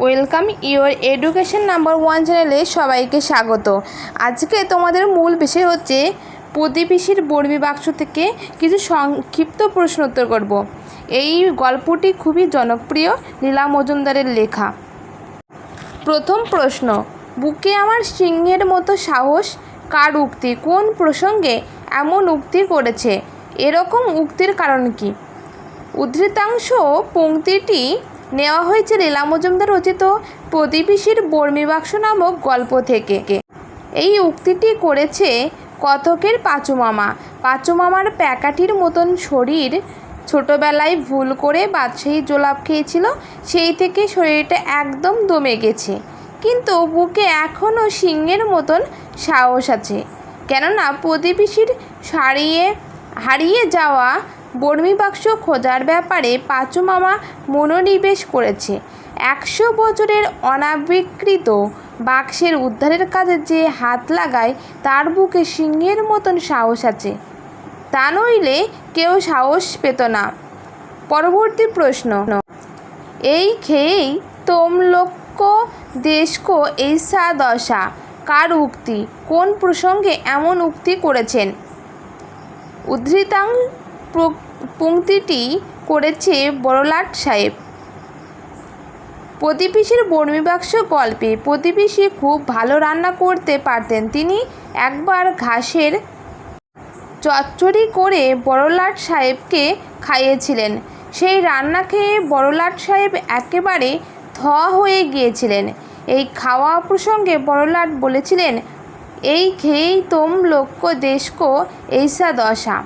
Welcome your education number one চ্যানেলে সবাইকে স্বাগত। আজকে তোমাদের মূল বিষয় হচ্ছে প্রতিবেশীর বর্মী বাক্স থেকে কিছু সংক্ষিপ্ত প্রশ্ন উত্তর করব। এই গল্পটি খুবই জনপ্রিয় লীলা মজুমদারের লেখা। প্রথম প্রশ্ন, বুকে আমার সিংহের মতো সাহস কার উক্তি? কোন প্রসঙ্গে এমন উক্তি করেছে? এরকম উক্তির কারণ কি? উদ্ধৃতাংশ পংক্তিটি নেওয়া হয়েছে লীলা মজুমদার রচিত প্রতিবেশীর বর্মী বাক্স নামক গল্প থেকে। এই উক্তিটি করেছে কথকের পাঁচু মামা পাঁচু মামার প্যাকাটির মতন শরীর ছোটোবেলায় ভুল করে বাদশাহী জোলাপ খেয়েছিল, সেই থেকে শরীরটা একদম দমে গেছে। কিন্তু বুকে এখনও সিংহের মতন সাহস আছে। কেননা প্রতিবেশীর সারিয়ে হারিয়ে যাওয়া বর্মী বাক্স খোঁজার ব্যাপারে পাঁচু মামা মনোনিবেশ করেছে। একশো বছরের অনাবিকৃত বাক্সের উদ্ধারের কাজে যে হাত লাগায়, তার বুকে সিংহের মতন সাহস আছে। তা নইলে কেউ সাহস পেত না। পরবর্তী প্রশ্ন। এই খেয়েই তোমলোক্য দেশকো এইসা দশা, কার উক্তি? কোন প্রসঙ্গে এমন উক্তি করেছেন? উদ্ধৃতাং পংক্তিটি করেছে বড়লাট সাহেব। প্রতিবেশীর বর্মীবাক্স গল্পে প্রতিবেশী খুব ভালো রান্না করতে পারতেন। তিনি একবার ঘাসের চচ্চড়ি করে বড়লাট সাহেবকে খাইয়েছিলেন। সেই রান্না খেয়ে বড়লাট সাহেব একেবারে থ হয়ে গিয়েছিলেন। এই খাওয়া প্রসঙ্গে বড়লাট বলেছিলেন, এই খেয়েই তোম লক্ষ্য দেশকো এইসা দশা।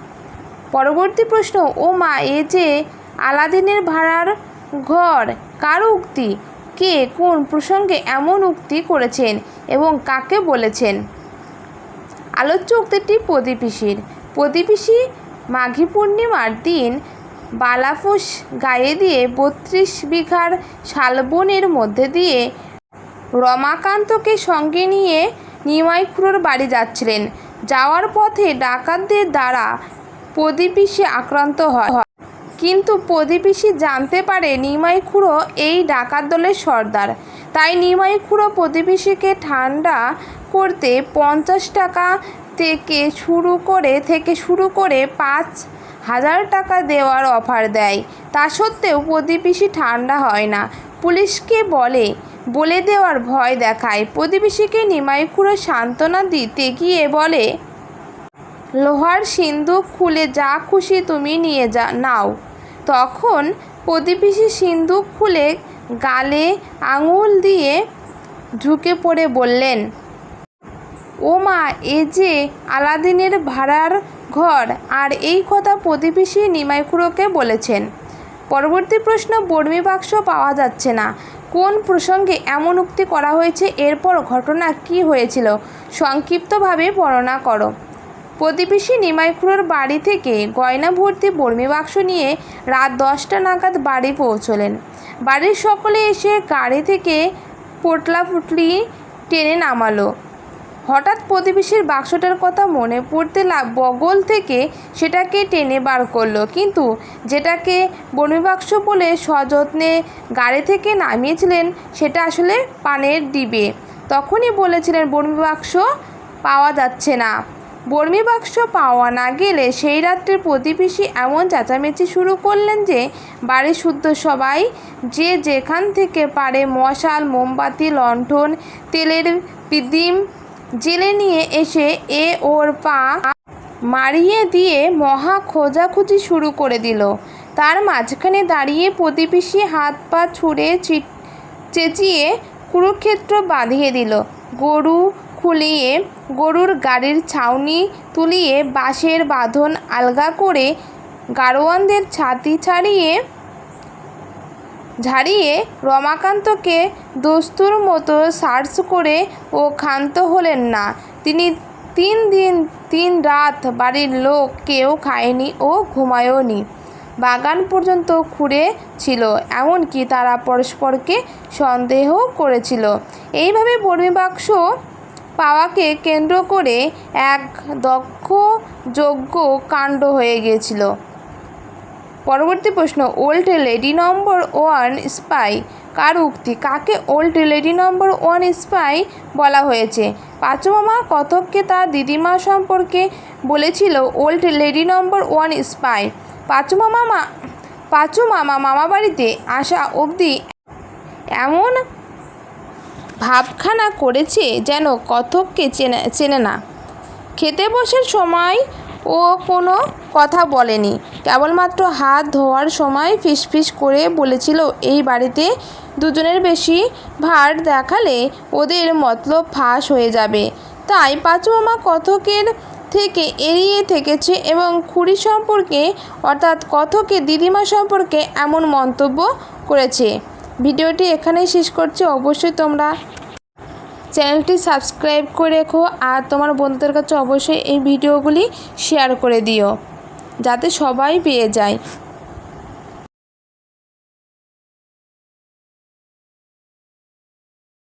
পরবর্তী প্রশ্ন, ও মা, এ যে আলাদিনের ভাড়ার ঘর, কার উক্তি? কে, কোন প্রসঙ্গে এমন উক্তি করেছেন এবং কাকে বলেছেন? আলোচ্য উক্তিটি প্রতিপিসির প্রতিপিসি মাঘী পূর্ণিমার দিন বালাফোস গায়ে দিয়ে বত্রিশ বিঘার শালবনের মধ্যে দিয়ে রমাকান্তকে সঙ্গে নিয়ে নিমাইখুড়োর বাড়ি যাচ্ছিলেন। যাওয়ার পথে ডাকাতদের দ্বারা প্রদীপিসি আক্রান্ত হয়। কিন্তু প্রদীপিসি জানতে পারে নিমাই খুঁড়ো এই ডাকাত দলের সর্দার। তাই নিমাই খুঁড়ো প্রতিবেশীকে ঠান্ডা করতে পঞ্চাশ টাকা থেকে শুরু করে, থেকে শুরু করে পাঁচ হাজার টাকা দেওয়ার অফার দেয়। তা সত্ত্বেও প্রতিবেশী ঠান্ডা হয় না। পুলিশকে বলে বলে দেওয়ার ভয় দেখায়। প্রতিবেশীকে নিমাই খুঁড়ো সান্ত্বনা দিতে গিয়ে বলে লোহার সিন্দুক খুলে যা খুশি তুমি নিয়ে যা, নাও। তখন প্রতিবেশী সিন্দুক খুলে গালে আঙুল দিয়ে ঢুকে পড়ে বললেন, ও মা, এ যে আলাদিনের ভাড়ার ঘর, আর এই কথা প্রতিবেশী নিমাইখুড়োকে বলেছেন। পরবর্তী প্রশ্ন বর্মী বাক্স পাওয়া যাচ্ছে না। কোন প্রসঙ্গে এমন উক্তি করা হয়েছে? এরপর ঘটনা কি হয়েছিল? সংক্ষিপ্তভাবে বর্ণনা করো। প্রতিবেশী নিমাইখুড়োর বাড়ি থেকে গয়না ভর্তি বর্মী বাক্স নিয়ে রাত দশটা নাগাদ বাড়ি পৌঁছলেন। বাড়ির সকলে এসে গাড়ি থেকে পোটলা পুটলি টেনে নামালো। হঠাৎ প্রতিবেশীর বাক্সটার কথা মনে পড়তে বগল থেকে সেটাকে টেনে বার করল। কিন্তু যেটাকে বর্মী বাক্স বলে সযত্নে গাড়ি থেকে নামিয়েছিলেন, সেটা আসলে পানের ডিবে। তখনই বলেছিলেন, বর্মী বাক্স পাওয়া যাচ্ছে না। বর্মী বাক্স পাওয়া না গেলে সেই রাত্রে প্রতিবেশী এমন চেঁচামেচি শুরু করলেন যে বাড়ির শুদ্ধ সবাই, যে যেখান থেকে পারে মশাল, মোমবাতি, লণ্ঠন, তেলের পিদিম, জেলে নিয়ে এসে এ ওর পা মারিয়ে দিয়ে মহা খোঁজাখুঁজি শুরু করে দিল। তার মাঝখানে দাঁড়িয়ে প্রতিবেশী হাত পা ছুঁড়ে চেঁচিয়ে কুরুক্ষেত্র বাঁধিয়ে দিল। গরু খুলিয়ে গরুর গাড়ির ছাউনি তুলিয়ে বাঁশের বাঁধন আলগা করে গাড়োয়ানদের ছাতি ছাড়িয়ে, ঝাড়িয়ে রমাকান্তকে দস্তুর মতো সার্চ করে ও ক্ষান্ত হলেন না। তিনি তিন দিন, তিন রাত বাড়ির লোক কেউ খায়নি ও ঘুমায়ওনি বাগান পর্যন্ত খুঁড়ে ছিল, এমনকি তারা পরস্পরকে সন্দেহ করেছিল। এইভাবে বর্মী বাক্স পাওয়াকে কেন্দ্র করে এক দক্ষ যজ্ঞ কাণ্ড হয়ে গিয়েছিল। পরবর্তী প্রশ্ন, old lady number one spy কার উক্তি? কাকে old lady number one spy বলা হয়েছে? পাঁচু মামা কতককে তার দিদিমা সম্পর্কে বলেছিল old lady number one spy? Panchu মামা মা- পাঁচু মামা মামা বাড়িতে আসা অবধি এমন ভাবখানা করেছে যেন কতককে চেনে চেনে না। খেতে বসার সময় ও কোনো কথা বলেনি। কেবলমাত্র হাত ধোয়ার সময় ফিসফিস করে বলেছিল, এই বাড়িতে দুজনের বেশি ভার দেখালে ওদের মতলব ফাঁস হয়ে যাবে। তাই পাঁচু মামা কথকের থেকে এড়িয়ে থেকেছে এবং খুড়ি সম্পর্কে অর্থাৎ কথকের দিদিমা সম্পর্কে এমন মন্তব্য করেছে। ভিডিওটি এখানেই শেষ করছি। অবশ্যই তোমরা চ্যানেলটি সাবস্ক্রাইব করে রেখো আর তোমার বন্ধুদের কাছে অবশ্যই এই ভিডিওগুলি শেয়ার করে দিও, যাতে সবাই পেয়ে যায়।